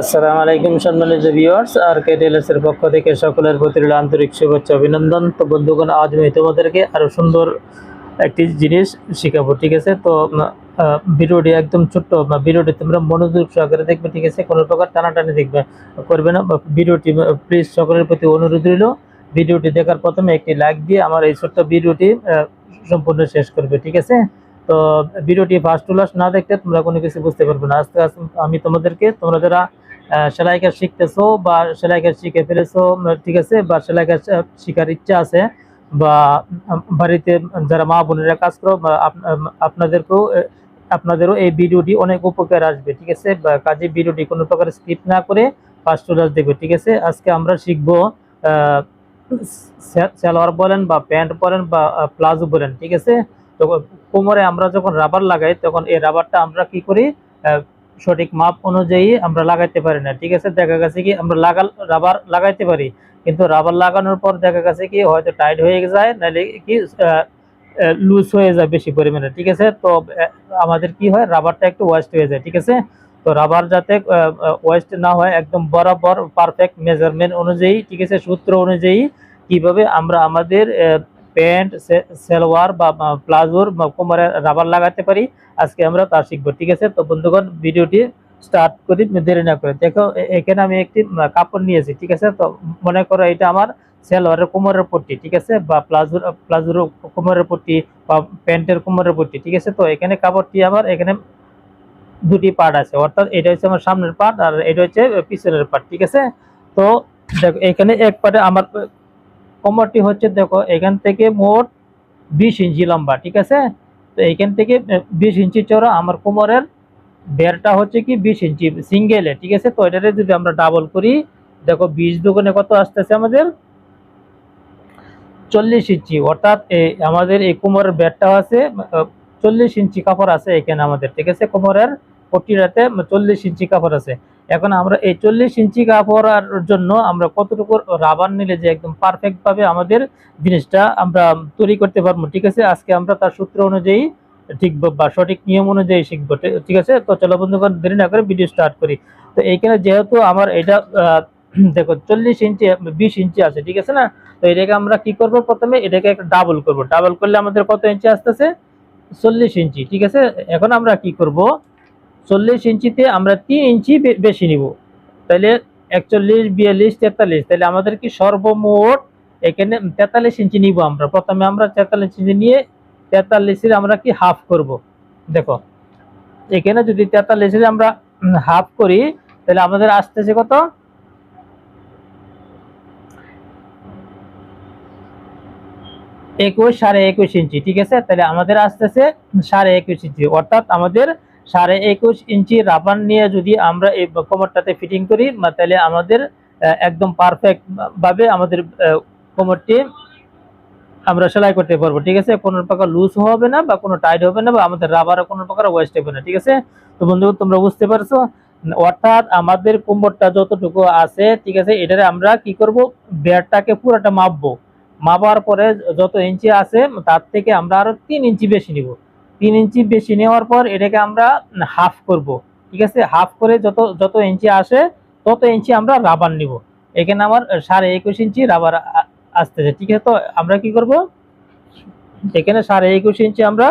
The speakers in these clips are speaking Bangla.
আসসালামু আলাইকুম সম্মানিত ভিউয়ার্স আর কে টেলার্স এর পক্ষ থেকে সকলের প্রতি আন্তরিক শুভেচ্ছা, অভিনন্দন। তো বন্ধুগণ, আজ আমি তোমাদেরকে আরও সুন্দর একটি জিনিস শেখাবো, ঠিক আছে? তো ভিডিওটি একদম ছোট্ট ভিডিওটি তোমরা মনোযোগ সহকারে দেখবে, ঠিক আছে? কোনো প্রকার টানাটানি দেখবে, করবে না। ভিডিওটি প্লিজ সকলের প্রতি অনুরোধ রইল, ভিডিওটি দেখার প্রথমে একটি লাইক দিয়ে আমার এই ছোট্ট ভিডিওটি সম্পূর্ণ শেষ করবে, ঠিক আছে? তো, ভিডিওটি ফার্স্ট টু লাস্ট না দেখতে তোমরা কোনো কিছু বুঝতে পারবে না। আস্তে আস্তে আমি তোমাদেরকে, তোমরা যারা সেলাই কাজ শিখতেছো বা সেলাই কাজ শিখে ফেলেছো, ঠিক আছে? বা সেলাই কাজ শেখার ইচ্ছা আছে বা বাড়িতে যারা মা বোনেরা কাজ করো আপনাদেরকেও আপনাদেরও এই ভিডিওটি অনেক উপকার আসবে, ঠিক আছে? কাজে ভিডিওটি কোনো প্রকার স্কিপ না করে ফার্স্ট টু লাস্ট দেখবে, ঠিক আছে? আজকে আমরা শিখব সালোয়ার বলেন বা প্যান্ট বলেন বা প্লাজো বলেন, ঠিক আছে? তো কোমরে আমরা যখন রাবার লাগাই, তখন এই রাবারটা আমরা কি করি? সঠিক মাপ অনুযায়ী আমরা লাগাইতে পারি না, ঠিক আছে? দেখা গেছে কি আমরা লাগাল, রাবার লাগাইতে পারি, কিন্তু রাবার লাগানোর পর দেখা গেছে কি হয়তো টাইট হয়ে যায় নাহলে কি লুজ হয়ে যায় বেশি পরিমাণে, ঠিক আছে? তো আমাদের কি হয়, রাবারটা একটু ওয়েস্ট হয়ে যায়, ঠিক আছে? তো রাবার যাতে ওয়েস্ট না হয়, একদম বরাবর পারফেক্ট মেজারমেন্ট অনুযায়ী, ঠিক আছে? সূত্র অনুযায়ী কীভাবে আমরা আমাদের প্যান্ট সালোয়ার বা প্লাজোর কোমরে রাবার লাগাতে পারি, আজকে আমরা তা শিখব, ঠিক আছে? তো বন্ধুগণ, ভিডিওটি স্টার্ট করি দেরি না করে। দেখো এখানে আমি একটি কাপড় নিয়েছি, ঠিক আছে? তো মনে করো এটা আমার সালোয়ারের কোমরের পট্টি, ঠিক আছে? বা প্লাজোর প্লাজোর কোমরের পট্টি বা প্যান্টের কোমরের পট্টি, ঠিক আছে? তো এখানে কাপড়টি আমার, এখানে দুটি পার্ট আছে, অর্থাৎ এটা হচ্ছে আমার সামনের পার্ট আর এটা হচ্ছে পিছনের পার্ট, ঠিক আছে? তো দেখো, এখানে এক পার্টে আমার কোমরটি হচ্ছে, দেখো, এখান থেকে মোট বিশ ইঞ্চি লম্বা, ঠিক আছে? তো এখান থেকে বিশ ইঞ্চি চড়া আমার কোমরের বেরটা হচ্ছে কি বিশ ইঞ্চি, সিঙ্গেলে, ঠিক আছে? তো এটারে যদি আমরা ডাবল করি, দেখো, বিশ দোকানে কত আসতেছে আমাদের? চল্লিশ ইঞ্চি, অর্থাৎ আমাদের এই কোমরের বেরটা আছে চল্লিশ ইঞ্চি কাপড় আছে এখানে আমাদের, ঠিক আছে? কোমরের পট্টিটাতে চল্লিশ ইঞ্চি কাপড় আছে। এখন আমরা এই চল্লিশ ইঞ্চি কাপড়ের জন্য আমরা কতটুকু রাবার নিলে যে একদম পারফেক্ট ভাবে আমাদের জিনিসটা আমরা তৈরি করতে পারব, ঠিক আছে? আজকে আমরা তার সূত্র অনুযায়ী শিখব বা সঠিক নিয়ম অনুযায়ী শিখব ঠিক- ঠিক আছে? তো চলো বন্ধুগণ, দেরি না করে ভিডিও স্টার্ট করি। তো এইখানে যেহেতু আমার এটা দেখো চল্লিশ ইঞ্চি, বিশ ইঞ্চি আছে, ঠিক আছে না? তো এটাকে আমরা কি করব প্রথমে? এটাকে একটা ডাবল করব। ডাবল করলে আমাদের কত ইঞ্চি আসতেছে? চল্লিশ ইঞ্চি, ঠিক আছে? এখন আমরা কি করব? চল্লিশ ইঞ্চিতে আমরা তিন ইঞ্চি বেশি নিব। তাহলে একচল্লিশ, বিয়াল্লিশ, তেতাল্লিশ। তাহলে আমাদের কি সর্বমোট এখানে তেতাল্লিশ ইঞ্চি নিব আমরা। প্রথমে আমরা তেতাল্লিশ ইঞ্চি নিয়ে তেতাল্লিশের আমরা কি হাফ করব। দেখো, এখানে যদি তেতাল্লিশের আমরা হাফ করি তাহলে আমাদের আসতেছে কত? একুশ, সাড়ে একুশ ইঞ্চি। ঠিক আছে? তাহলে আমাদের আসতেছে সাড়ে একুশ ইঞ্চি। অর্থাৎ আমাদের সাড়ে একুশ ইঞ্চি রাবার নিয়ে যদি আমরা এই কোমরটাতে ফিটিং করি তাহলে আমাদের একদম পারফেক্ট ভাবে আমাদের কোমরটি আমরা সেলাই করতে পারব, ঠিক আছে? কোনো প্রকার লুজ হবে না বা কোনো টাইট হবে না বা আমাদের রাবারও কোনো প্রকার ওয়েস্ট হবে না, ঠিক আছে? তো বন্ধু, তোমরা বুঝতে পারছ? অর্থাৎ আমাদের কোমরটা যতটুকু আছে, ঠিক আছে, এটারে আমরা কি করব? বেড়টাকে পুরোটা মাপবো। মাপার পরে যত ইঞ্চি আছে, তার থেকে আমরা আরও তিন ইঞ্চি বেশি নিব। তিন ইঞ্চি বেশি নেওয়ার পর এটাকে আমরা হাফ করব। ঠিক আছে? হাফ করে যত যত ইঞ্চি আসে, তত ইঞ্চি আমরা রাবার নিব। এখানে আমার সাড়ে একুশ ইঞ্চি রাবার আসতেছে। ঠিক আছে? তো আমরা কি করব? এখানে সাড়ে একুশ ইঞ্চি আমরা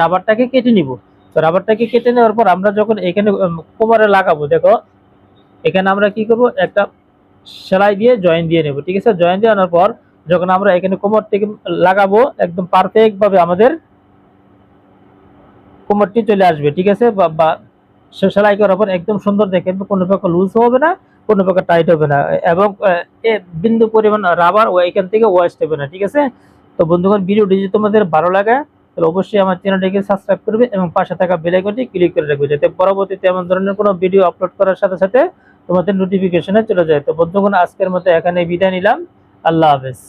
রাবারটাকে কেটে নিব। তো রাবারটাকে কেটে নেওয়ার পর আমরা যখন এখানে কোমরে লাগাবো, দেখো, এখানে আমরা কি করব? একটা সেলাই দিয়ে জয়েন দিয়ে নেব। ঠিক আছে? জয়েন দিয়ে পর যখন আমরা এখানে কোমর থেকে লাগাবো, একদম পারফেক্ট ভাবে আমাদের কোমরটি চলে আসবে, ঠিক আছে? বা সেলাই করার পর একদম সুন্দর দেখে কোনো প্রকার লুজ হবে না, কোনো প্রকার টাইট হবে না। এবং বিন্দু পরিমাণ রাবার ও এখান থেকে ওয়েস্ট হবে না, ঠিক আছে? তো বন্ধুগণ ভিডিওটি যদি তোমাদের ভালো লাগে, তাহলে অবশ্যই আমার চ্যানেলটিকে সাবস্ক্রাইব করবে এবং পাশে থাকা বেল আইকনটি ক্লিক করে রাখবে, যাতে পরবর্তীতে এমন ধরনের কোনো ভিডিও আপলোড করার সাথে সাথে তোমাদের নোটিফিকেশনে চলে যায়। তো বন্ধুগণ, আজকের মতো এখানে বিদায় নিলাম। আল্লাহ হাফেজ